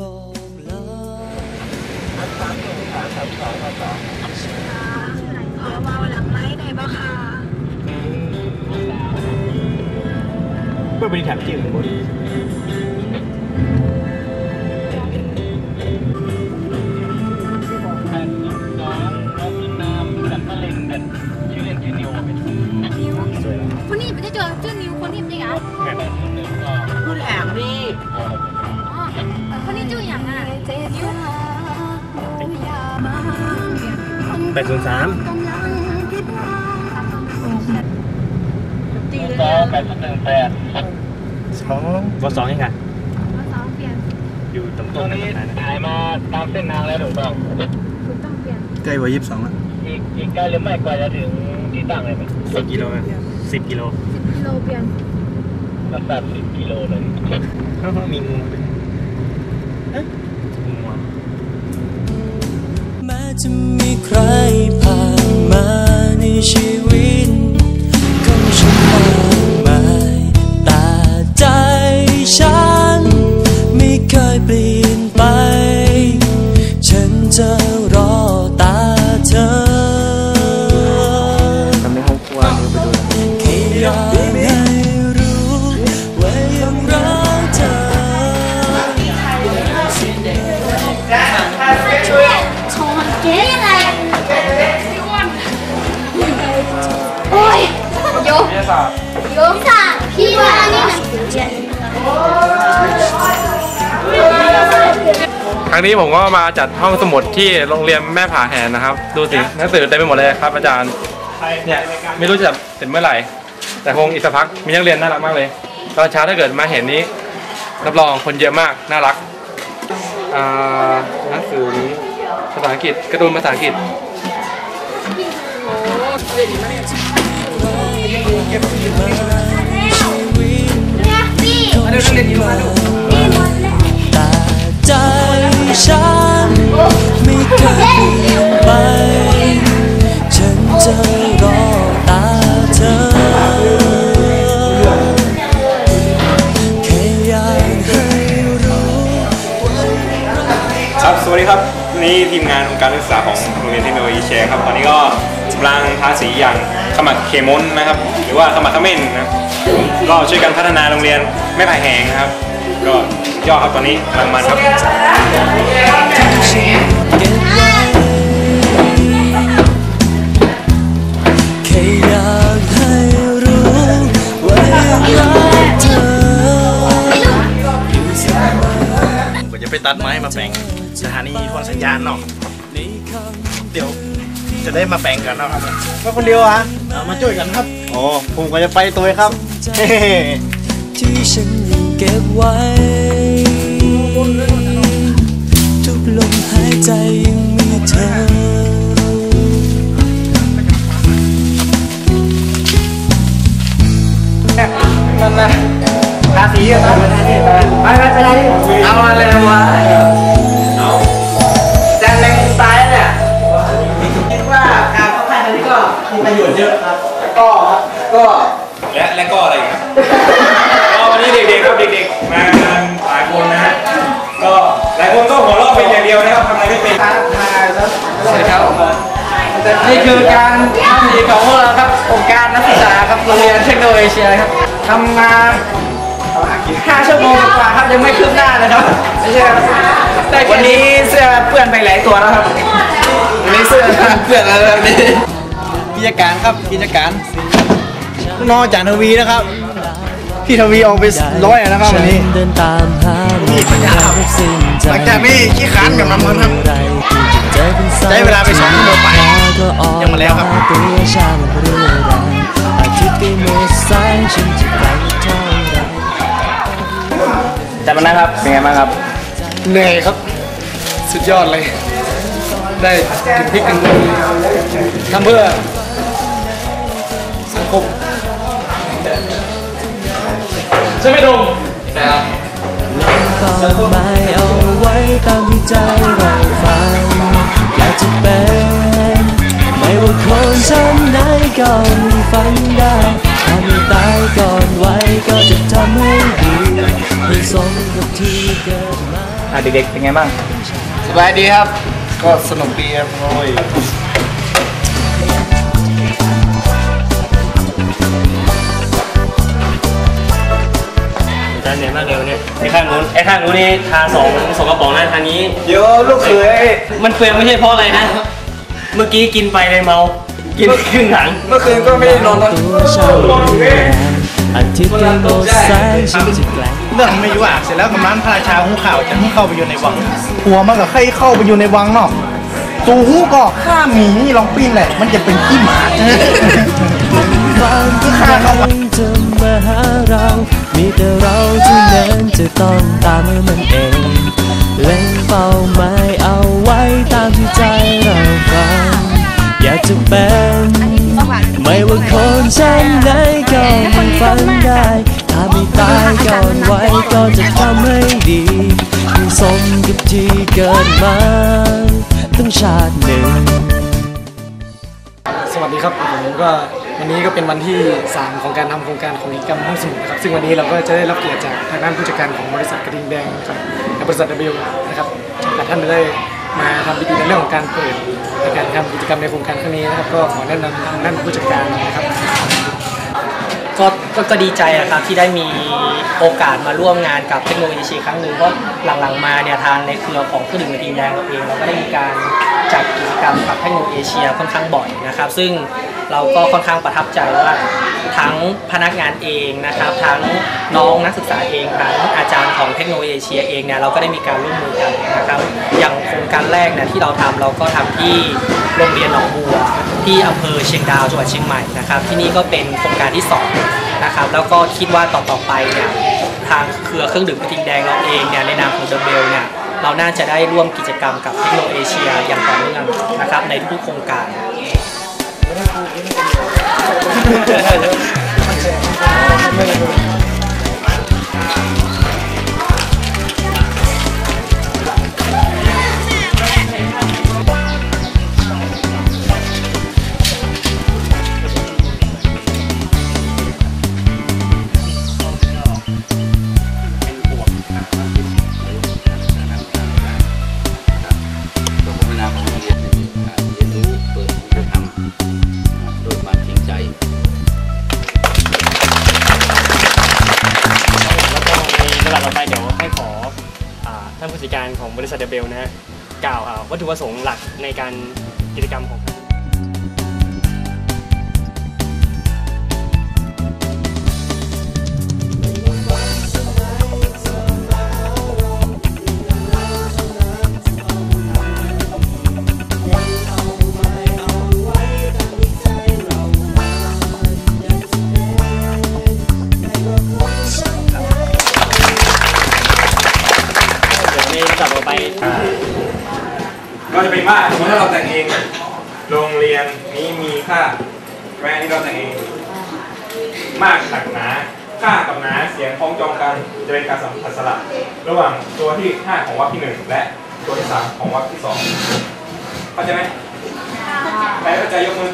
บอกลาขอเมาหลังไม้ได้ปะค่ะเพื่อเป็นแถบจิ้มหมดนิวคนนี้ไม่ได้เจอชื่อนิวคนนี้เป็นยังไงคุณแอบนี่ อ๋อคนนี้ชื่ออย่างอะนิวแปดศูนย์สามสองแปดหนึ่งแปดสองวสองยังไงมาสองเปลี่ยนอยู่ตรงตตรรงงนี้นั้นนะหายมาตามเส้นทางแล้วถูกต้องคุณต้องเปลี่ยนใกล้กว่ายี่สิบสองแล้วอีกอีกใกล้หรือไม่กว่าจะถึงที่ตั้งเลยไหมสิบกิโลนะสิบกิโลสิบกิโลเปลี่ยน ประมาณสิบกิโลเลยมีงูด้วยเอ๊ะงูอะ แม้จะมีใครผ่านมาในชีวิต โยโยสาพี่ว่านี่มันเจ็ดครั้งนี้ผมก็มาจัดห้องสมุดที่โรงเรียนแม่ผาแหนนะครับ ดูสิหนังสือเต็มไปหมดเลยครับอาจารย์เนี่ยไม่รู้จะเสร็จเมื่อไหร่ แต่คงอีกสักพักมีนักเรียนน่ารักมากเลย ตอนเช้าถ้าเกิดมาเห็นนี้รับรองคนเยอะมากน่ารักหนังสือนี้ภาษาอังกฤษการ์ตูนภาษาอังกฤษ เนี่ยพี่มาดูนักเรียนอยู่มาดูนี่หมดแล้วแต่ใจฉันไม่เคยเปลี่ยนไป ฉันจะรอตาเธอ แค่อยากให้รู้ครับ สวัสดีครับ นี่ทีมงานองค์การศึกษาของโรงเรียนเทคโนโลยีแชร์ครับ ตอนนี้ก็กำลังทาสีอย่าง ขมักเขมนนะครับ หรือว่าขมักเขม้นนะก็ช่วยกันพัฒนาโรงเรียนไม่ไผ่แหงนะครับ ก็ย่อครับตอนนี้กำลังมันครับเก็บไว้แค่อยากให้รู้ว่ายังรักเธออยู่เสมอผมจะไปตัดไม้มาแบ่งสถานีโทรสัญญาณเนาะในคำเดี๋ยวจะได้มาแบ่งกันเนาะครับมาคนเดียวอะเอา มาช่วยกันครับโอ้ผมก็จะไปตัวครับเฮ้ที่ฉันยังเก็บไว้ ทุกลมหายใจยังมีเธอมันนะทาสีกันนะไปไปไปเลยเอาอะไรวะ เยอะครับแล้วก็ก็และและก็อะไรอีกครับก็วันนี้เด็กๆครับเด็กๆมากันหลายคนนะฮะก็หลายคนก็หัวเราะเป็นอย่างเดียวนะครับทำอะไรไม่เป็นสวัสดีครับนี่คือการทำสีของพวกเราครับองค์การนักศึกษาครับโรงเรียนเทคโนโลยีเอเชียครับทำมาห้าชั่วโมงกว่าครับยังไม่คืบหน้าเลยครับไม่ใช่ครับวันนี้เสื้อเปื้อนไปหลายตัวแล้วครับวันนี้เสื้อเปื้อนแล้วแบบนี้ กิจการครับกิจการน้องอาจารย์ทวีนะครับพี่ทวีออกไปร้อยแล้วนะครับวันนี้ฉัเดินตามหาไม่พบสิ้นใจหลังจากนี้ขี้ค้านกับน้ำมันครับไรที่จะเจอเป็นสยใช้เวลาไปสองชั่วโมงไปก็อ่อนยังมาแล้วครับตัวช่างเรื่อยรายอาทิตย์ก็หมดสายฉันจะไกลเท่าไรจัดมานะครับเป็นไงบ้างครับเหนื่อยครับ สุดยอดเลย ได้กินพริกกันทำเพื่อ สังคมใช่ไหมดุงก็หมายเอาไว้ตามที่ใจเราฝันอยากจะเป็นไม่ว่าคนชั้นไหนก็มีฝันได้ถ้าไม่ตายก่อนไว้ก็จะทำให้ดีให้สมกับที่เกิดมาอะเด็กๆเป็นไงบ้างสบายดีครับ ก็สนุกดีครับโอ้ย เหนื่อยมากเลยวันนี้ไอ้ข้างนู้นไอ้ข้างนู้นนี่ทาสองสองกระป๋องนะทางนี้ เดี๋ยวลูกเขยมันเปลืองไม่ใช่เพราะอะไรนะเมื่อกี้กินไปเลยเมา กินไปครึ่งถังเมื่อคืนก็ไม่ได้นอนตอนตัวเช้าอาทิตย์ยังโบแสงฉันจะแกล้งเรื่องไม่ยุ่อะเสร็จแล้วกำนันพระราชาหูข่าวจะให้เข้าไปอยู่ในวัง หัวมันกับใครเข้าไปอยู่ในวังเนาะตูหูก็ฆ่าหมีลองปิ้นแหละ มันจะเป็นขี้หมา ต้องตามมันเอง เล็งเป้าหมายเอาไว้ตามที่ใจเราฝันอยากจะเป็น ไม่ว่าคนชั้นไหนก็มีฝันได้ ถ้าไม่ตายก่อนไว้ก็จะทำให้ดีให้สมกับที่เกิดมาตั้งชาติหนึ่ง สวัสดีครับผมก็ วันนี้ก็เป็นวันที่ 3 ของการทำโครงการของกิจกรรมห้องสมุดนะครับซึ่งวันนี้เราก็จะได้รับเกียรติจากทางด้านผู้จัดการของบริษัทกระดิ่งแดงนะครับและบริษัท W นะครับแต่ท่านได้มาทำพิธีในเรื่องของการเปิดในการทำกิจกรรมในโครงการครั้งนี้นะครับก็ขอแนะนำทางด้านผู้จัดการนะครับก็ก็ก็ดีใจอะครับที่ได้มีโอกาสมาร่วมงานกับเทคโนโลยีชีครั้งหนึ่งเพราะหลังๆมาเนี่ยทางในเครือของเครือดื่มกระทิงแดงเราเองเราก็ได้มีการจัดกิจกรรมกับเทคโนโลยีเอเชียค่อนข้างบ่อยนะครับ ซึ่ง เราก็ค่อนข้างประทับใจว่าทั้งพนักงานเองนะครับ ทั้งน้องนักศึกษาเองทั้งอาจารย์ของเทคโนโลยีเอเชียเองเนี่ยเราก็ได้มีการร่วมมือกันนะครับ อย่างโครงการแรกเนี่ยที่เราทำเราก็ทำที่โรงเรียนหนองบัว ที่อำเภอเชียงดาวจังหวัดเชียงใหม่นะครับ ที่นี่ก็เป็นโครงการที่สองนะครับแล้วก็คิดว่าต่อๆไปเนี่ยทางเครือเครื่องดื่มกระทิงแดงเราเองเนี่ยในนามของเดอะเบลเนี่ยเราน่าจะได้ร่วมกิจกรรมกับเทคโนโลยีเอเชียอย่างต่อเนื่องนะครับในทุกๆโครงการ ส่วน การของบริษัทเดเบลนะฮะกล่าวอ่าวัตถุประสงค์หลักในการกิจกรรมของ เป็นการสัมผัสสลับระหว่างตัวที่ 5 ของวรรคที่ 1 และตัวที่ 3 ของวรรคที่ 2 เข้าใจไหมใครเข้าใจยกมือ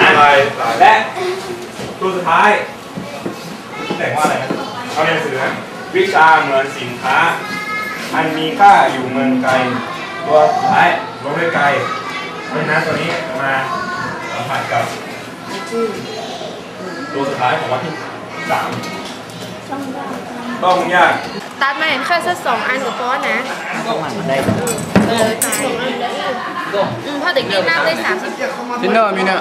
อะไรและตัวสุดท้าย แต่งว่าอะไรนะเอาในหนังสือนะวิชาเหมือนสินค้า อันมีค่าอยู่เมืองไกล ตัวสุดท้ายลงด้วยไกลเพราะฉะนั้นตัวนี้มาสัมผัสกับ ตัวสุดท้ายของวันที่สามต้องยากตัดมาเห็นแค่สักสองอันกับฟอนนะต้องหันมาได้เออสองอันอืมพอเด็กนี่นั่งได้สามสิบทินเนอร์มีเนี่ย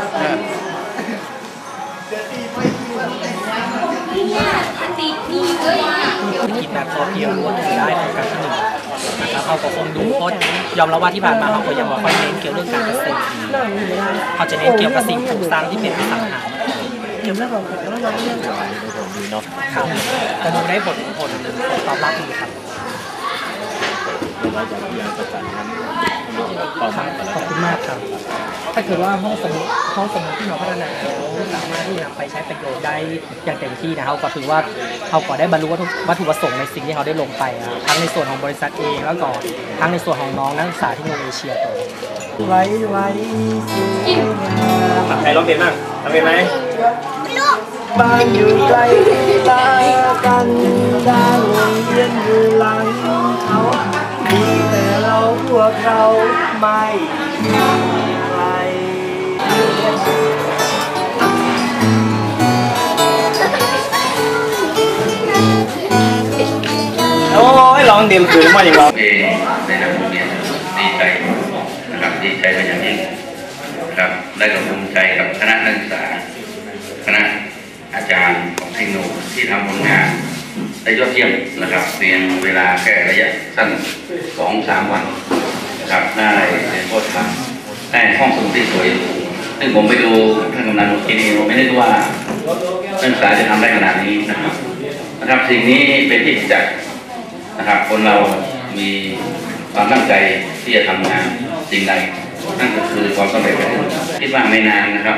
คิดแบบพอเพียงล้วนถือได้ของการที่หนึ่งนะครับเขาก็คงดูเพราะยอมรับว่าที่ผ่านมาเขาก็ยังว่าค่อยเน้นเกี่ยวเรื่องการเกษตรเขาจะเน้นเกี่ยวกับสิ่งปลูกสร้างที่เป็นอสังหาเกี่ยวกับดีเนาะครับแต่ดูได้ผลผลผลตอบรับดีครับขอบคุณมากครับ ถ้าเกิดว่าห้องสมุดห้องสมุดที่เราพัฒนาแล้วสามารถที่จะนำไปใช้ประโยชน์ได้อย่างเต็มที่นะครับก็ถือว่าเขาก็ได้บรรลุวัตถุวัตถุประสงค์ในสิ่งที่เขาได้ลงไปอะทั้งในส่วนของบริษัทเองแล้วก็ทั้งในส่วนของน้องนักศึกษาที่โรงเอเชียตัวไว้ไว้สิใครร้องเพลงบ้างทำเพลงไหม บ้านอยู่ไกล้ตากันด้านโรงเรียนอยู่หลังเขามีแต่เราพวกเราไม่มีใครโอ้ยร้องเต็มคืนมาอย่างร้องเองในนามโรงเรียนดีใจนะครับดีใจเป็นอย่างยิ่งครับได้กับภูมิใจกับคณะนักศึกษา คณะอาจารย์ของเทโนที่ทำผลงานได้ยอดเยี่ยมนะครับเพียงเวลาแค่ระยะสั้นสองสามวันนะครับได้เรียนโคตรทำได้ห้องสมุดที่สวยซึ่งผมไปดูท่านกำนันที่นี่ผมไม่ได้ดูว่านักศึกษาจะทำได้ขนาดนี้นะครับนะครับสิ่งนี้เป็นที่ประจักษ์นะครับคนเรามีความตั้งใจที่จะทำงานสิ่งใดนั่นก็คือความสำเร็จคิดว่าไม่นานนะครับ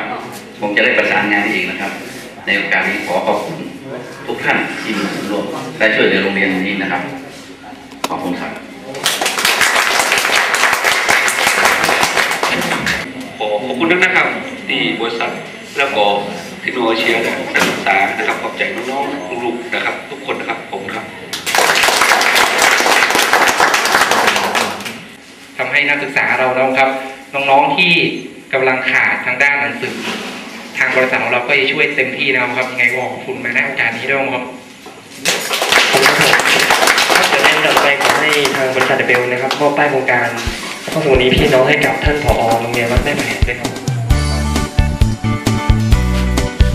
คงจะได้ประสานงานอีกนะครับ ในโอกาสนี้ขอขอบคุณทุกท่านที่มีส่วนร่วมและช่วยเหลือโรงเรียนนี้นะครับ ขอบคุณครับขอขอบคุณด้วยนะครับที่บริษัทแล้วก็เทคโนโลยีและการศึกษานะครับขอบใจน้องๆลูกๆนะครับ ทุกคนนะครับผมครับทำให้นักศึกษาเรานะครับ น้องๆที่กำลังขาดทางด้านหนังสือ ทางบริษัทของเราก็จะช่วยเต็มที่นะครับยังไงก็ขอบคุณมาณโอกาสนี้ด้วยครับถ้าเกิดในต่อไปขอให้ทางบริษัทเบลนะครับมอบป้ายโครงการข้องสมุดนี้พี่น้องให้กับท่านผอโรงเรียนวัดแม่แผ่ด้วยครับ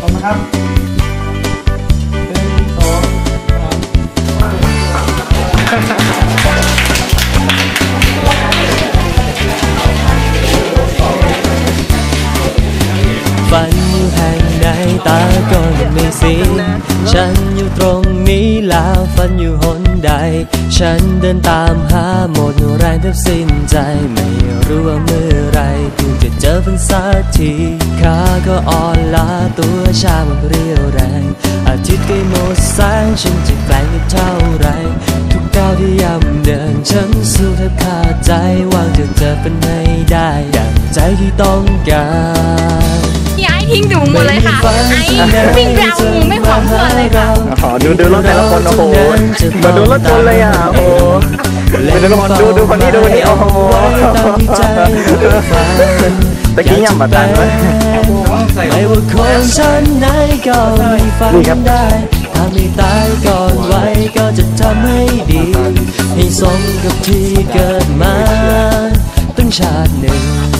ขอบคุณครับ ฝันอยู่หนใด ฉันเดินตามหาหมดแรงแทบสิ้นใจ ไม่รู้ว่าเมื่อไรกูจะเจอเป็นสักทีขาก็อ่อนล้าตัวชาหมดเรียวแรง อาทิตย์ใกล้หมดแสงฉันจะแกล้งได้เท่าไร ทุกก้าวที่ย่ำเดินฉันสู้แทบขาดใจหวางจะเจอเป็นให้ได้อย่างใจที่ต้องการ พี่ไอ้ทิ้งดูหมดเลยค่ะ ไอ้วิ่งไปเอางูไม่หวงเพื่อนเลยค่ะขอดูดูรถแต่ละคนโอ้โหมาดูรถชนเลยอะโอ้โหดูดูดูคนนี้ดูคนนี้โอ้โหตะกี้ย่ำบัดดันเลยไม่ว่าคนชั้นไหนก็ไม่ฝันได้ถ้าไม่ตายก่อนไว้ก็จะทำให้ดี ให้สมกับที่เกิดมาตั้งชาติหนึ่ง